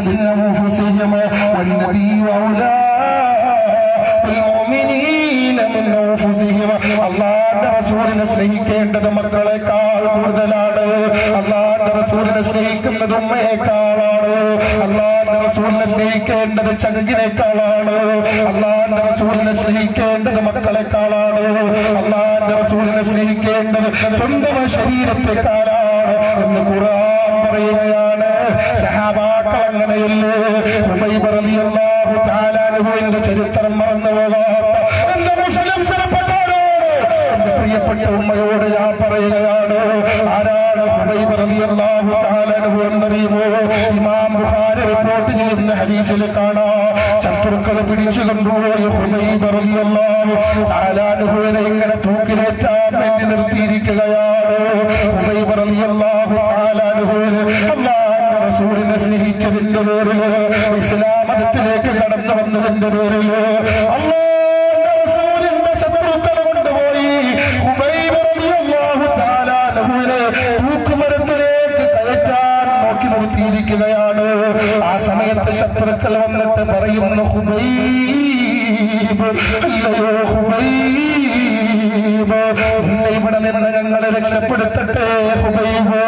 من أنفسهم والنبي أولى بالمؤمنين من أنفسهم അള്ളാന്റെ റസൂലിനെ സ്നേഹിക്കേണ്ടത് മക്കളെക്കാൾ കൂടുതലാണ് അള്ളാന്റെ റസൂലിനെ സ്നേഹിക്കുന്നത് ഉമ്മയെക്കാളാണ് അള്ളാന്റെ റസൂലിനെ സ്നേഹിക്കേണ്ടത് ചങ്കിനേക്കാളാണ് അള്ളാന്റെ റസൂലിനെ സ്നേഹിക്കേണ്ടത് മക്കളെക്കാളാണ് അള്ളാന്റെ റസൂലിനെ സ്നേഹിക്കേണ്ടത് സ്വന്തം ശരീരത്തെക്കാളാണ് ചെയ്യുന്ന ഹദീസിൽ കാണാം. ശത്രുക്കൾ പിടിച്ചു കൊണ്ടുപോയി ഹുബൈബ് റളിയല്ലാഹു തആല അൻഹുവിനെ ഇങ്ങനെ തൂക്കിലേറ്റാൻ വേണ്ടി നിർത്തിയിരിക്കുകയാണ്. ഹുബൈബ് റളിയല്ലാഹു തആല അൻഹുവിനെ അല്ലാഹുവിന്റെ റസൂലിനെ സ്നേഹിച്ചതിന്റെ പേരിൽ ഇസ്ലാം മതത്തിലേക്ക് കടന്നു വന്നതിന്റെ പേരിൽ റസൂലിന്റെ ശത്രുക്കൾ കൊണ്ടുപോയി ഹുബൈബ് റളിയല്ലാഹു തആല ആ സമയത്ത് ശത്രുക്കൾ വന്നിട്ട് പറയുന്നു ഹുബൈബ് അല്ലയോ ഹുബൈബ് നിന്നെ ഇവിടെ നിന്ന് ഞങ്ങളെ രക്ഷപ്പെടുത്തട്ടെ ഹുബൈബ്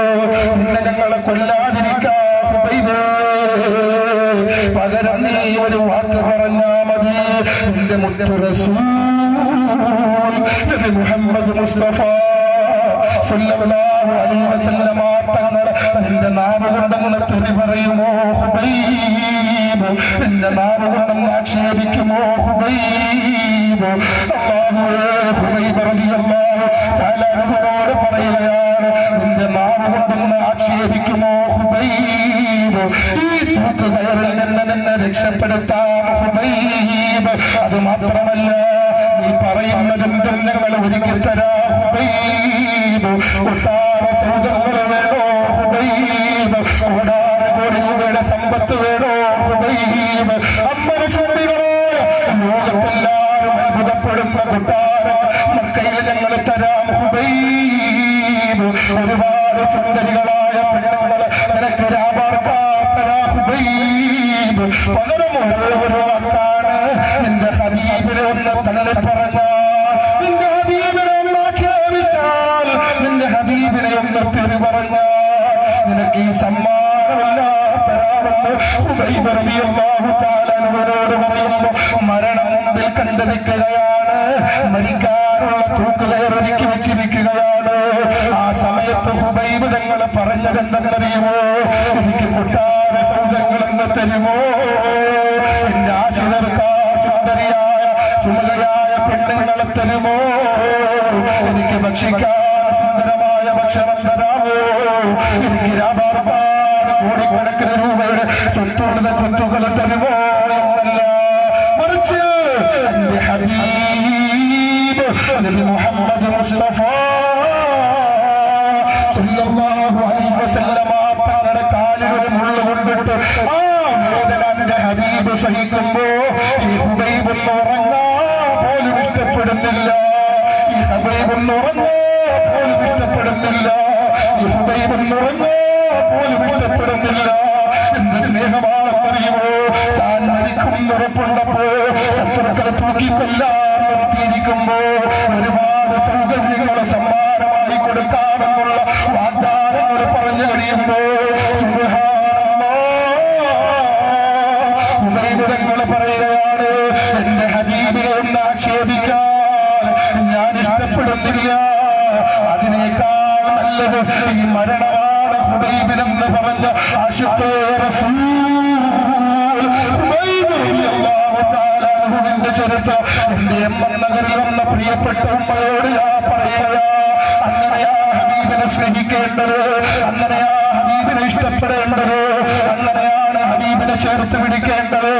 നിന്നെ ഞങ്ങളെ കൊല്ലാതിരിക്കാ ഹുബൈബ്. പകരം നീ ഒരു വാക്ക് പറഞ്ഞാ മതി. നിന്റെ മുത്തു റസൂൽ നബി മുഹമ്മദ് മുസ്തഫ തങ്ങൾ എന്റെ നാവ് കൊണ്ടൊന്ന് തെറി പറയുമോ ഹുബൈബ്? എന്റെ നാവ് കൊണ്ടൊന്ന് ആക്ഷേപിക്കുമോ ഹുബൈബ്? ഹുബൈബ് അൻഹുവിനോട് പറയുകയാണ് നിന്റെ നാവ് കൊണ്ടൊന്ന് ആക്ഷേപിക്കുമോ ഹുബൈബ്? ഈ തൂക്ക് കയറിൽ നിന്ന് നിന്നെ രക്ഷപ്പെടുത്താം ഹുബൈബ്. അത് മാത്രമല്ല നീ പറയുന്നതെന്തും ഞങ്ങൾ ഒരുക്കി തരാം ഹുബൈബ് ഒട്ടാര സൗദങ്ങൾ വേണോ ഹുബൈബ് ഓടാറ് കോടി രൂപയുടെ സമ്പത്ത് വേണോ ഹുബൈബ് അമ്മന ചുണ്ടികളോ ലോകത്തെല്ലാവരും അത്ഭുതപ്പെടുന്ന കൊട്ടാരം മക്കയിൽ ഞങ്ങൾ തരാം ഹുബൈബ് ഒരുപാട് സുന്ദരികളായ പെണ്ണുങ്ങളെ നിനക്ക് രാപാർക്കാത്തരാ ഹുബൈബ് പകരം ഓരോ വാക്കാണ് എന്റെ ഹബീബിനെ ഒന്ന് തള്ളി ഹബീബിനെ ഒന്ന് തെറി നിനക്ക് ഈ സമ്മാനമെല്ലാം തരാമെന്ന് ഹുബൈബ് റളിയല്ലാഹു തആല അൻഹുവിനോട് പറയുന്നു മരണം മുമ്പിൽ കണ്ടിരിക്കുകയാണ് മരിക്കാനുള്ള തൂക്കുകയർ ഒരുക്കി വെച്ചിരിക്കുകയാണ് ആ സമയത്ത് ഹുബൈബ് തങ്ങൾ പറഞ്ഞതെന്തെന്നറിയുമോ എനിക്ക് കൊട്ടാര സൗദങ്ങളെന്ന് തരുമോ എന്റെ ആശിതർക്ക് സുന്ദരിയായ സുമതയായ പെണ്ണുങ്ങളെ തരുമോ എനിക്ക് ഭക്ഷിക്കാൻ സുന്ദരമായ ഭക്ഷണം തരാമോ എനിക്ക് രാപാർപ്പാട് കോടിക്കണക്കിന് രൂപയുടെ സ്വത്തുള്ള സ്വത്തുകൾ തരുമോ എന്നല്ല മറിച്ച് എന്റെ ഹബീബ് നബി മുഹമ്മദ് മുസ്തഫ സല്ലല്ലാഹു അലൈഹി ആ ഹബീബ് സഹിക്കുമ്പോ ഈ ഹുബൈബ് ഉറങ്ങാൻ പോലും ഇഷ്ടപ്പെടുന്നില്ല. ഈ ഉറങ്ങാൻ പോലും ഇഷ്ടപ്പെടുന്നില്ല ഉറങ്ങാൻ പോലും ഇഷ്ടപ്പെടുന്നില്ല എന്റെ സ്നേഹമാണെന്നറിയുമോ? താൻ മരിക്കും ഉറപ്പുണ്ടപ്പോ ശത്രുക്കളെ തൂക്കിക്കൊല്ലാൻ നിർത്തിയിരിക്കുമ്പോ ഒരുപാട് സൗകര്യങ്ങളെ സമ്മാനമായി കൊടുക്കാമെന്നുള്ള വാഗ്ദാനങ്ങൾ പറഞ്ഞു കഴിയുമ്പോ സുബഹാനല്ലാഹ് പറയുകയാണ് എന്റെ ഹബീബിനെ ഒന്ന് ആക്ഷേപിക്കാൻ ഞാൻ ഇഷ്ടപ്പെടുന്നില്ല. അതിനേക്കാൾ നല്ലത് ഈ മരണമാണ് ഹുബൈബിനെന്ന് പറഞ്ഞ അൻഹുവിന്റെ ചരിത്രം. എന്റെ നഗറിൽ വന്ന പ്രിയപ്പെട്ട ഉമ്മയോട് ഞാൻ പറയുക അങ്ങനെയാ ഹബീബിനെ സ്നേഹിക്കേണ്ടത് അങ്ങനെയാ ഹബീബിനെ ഇഷ്ടപ്പെടേണ്ടത് അങ്ങനെയാണ് ഹബീബിനെ ചേർത്ത് പിടിക്കേണ്ടത്.